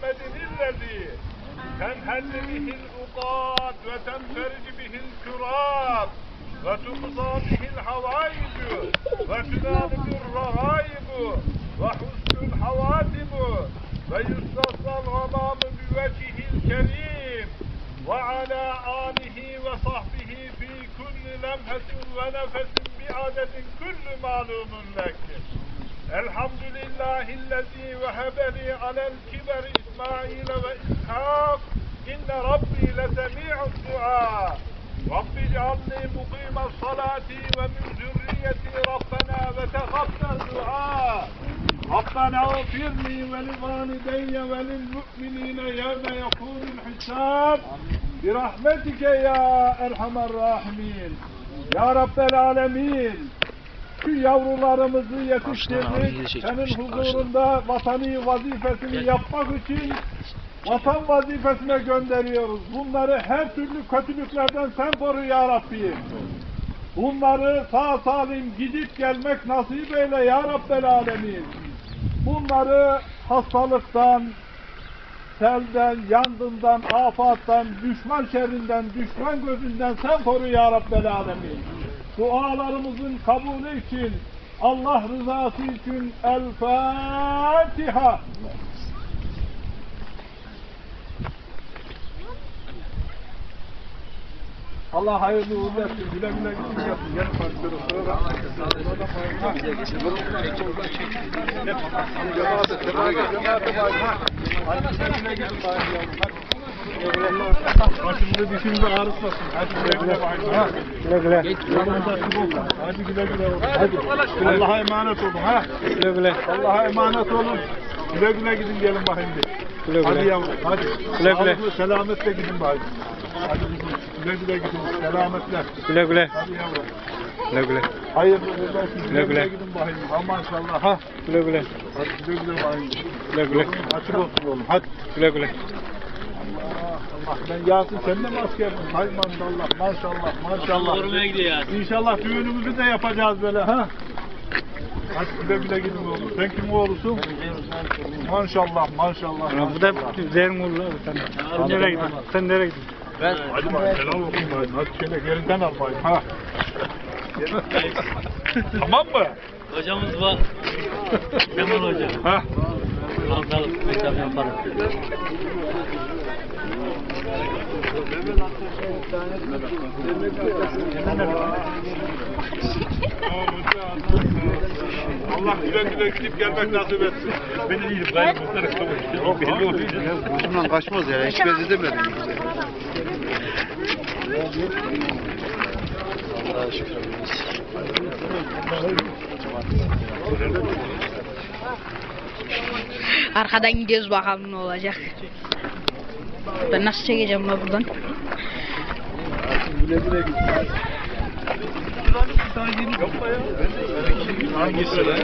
Muhammedin illezi tenhelli bihil uqat ve tenferici bihil kürat. Ve tuqza bihil havaicu ve tünalibir ragaibu ve husnul havatibu. Ve yustasal gamamu biveçihil kerim. Ve ala alihi ve sahbihi fi kulli lemhesin ve nefesin biadetin kullu malumun lektir. لله الذي وهب لي على الكبر إسماعيل وإسحاق. إن ربي لسميع الدعاء. رب اجعلني مقيم الصلاة ومن ذريتي ربنا وتقبل دعاء. ربنا اغفر لي ولوالدي وللمؤمنين يوم يقوم الحساب. برحمتك يا أرحم الراحمين. يا رب العالمين. Şu yavrularımızı yetiştirdik. Senin huzurunda vatani vazifesini yapmak için vatan vazifesine gönderiyoruz. Bunları her türlü kötülüklerden sen koru ya Rabbi. Bunları sağ salim gidip gelmek nasip eyle ya Rabbel Alemin. Bunları hastalıktan, selden, yangından, afattan, düşman şerrinden, düşman gözünden sen koru ya Rabbel Alemin. Dualarımızın kabulü için, Allah rızası için El Fatiha. Allah hayırlı uğurlu etsin. Güle güle gitsin gelsin. Gelin başlıyoruz. Sonra Başımda dişimde ağrıtmasın. Hadi güle güle. Ha. Güle güle. Hadi güle güle. Hadi. Allah'a emanet olun. Ha. Güle güle. Allah'a emanet olun. Güle güle gidin gelin bakayım bir. Güle Hadi güle. yavrum. Hadi. Güle güle. Selametle gidin bakayım. Hadi. Güle güle gidin. Selametle. Güle güle. Hadi yavrum. Güle güle. Hayırlı uğurlu olsun. Güle Güle gidin bakayım. Ha maşallah. Ha. Güle güle. Hadi güle güle bakayım. Güle güle. Açık olsun oğlum. Hadi. Güle güle. Allah ben Yasin sen de mi askerdin? Hay maşallah maşallah maşallah. Vurmaya gidiyor ya. İnşallah düğünümüzü de yapacağız böyle ha. Hadi güle güle gidin oğlum. Sen kim oğlusun? Maşallah maşallah. Ulan bu da üzerin abi sen. Sen nereye gidiyorsun? Sen nereye gidiyorsun? Hadi bak selam olsun bayım. Hadi şöyle geriden al bayım ha. tamam mı? Hocamız var. Kemal Hoca. Ha. Halkalık mektep yaparız. Allah güle güle gidip gelmek nasip etsin. Beni iyi bayım. Yok belli oluyor. Bundan kaçmaz ya. Hiç benzetemedim. Allah'a şükür. Arkadan gidiyoruz bakalım ne olacak. Ben nasıl çekeceğim la buradan? Hangisi lan?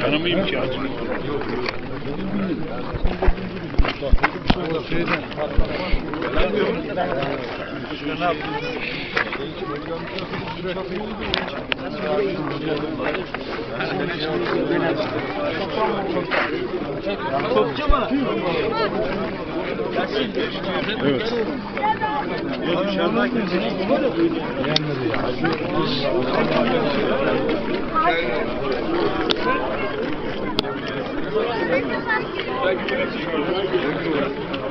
Tanımayayım ki acını. Başkanı yaptınız. Topçu mu? Evet. Thank you.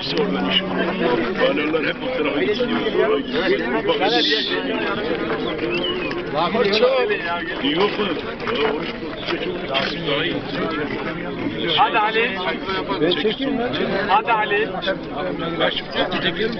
Bir sormamış. Bağlarlar hep o tarafa gidiyor. Yok mu? Daha iyi. Hadi Ali. Ben çekeyim lan. Hadi Ali. Kaç? Çekelim.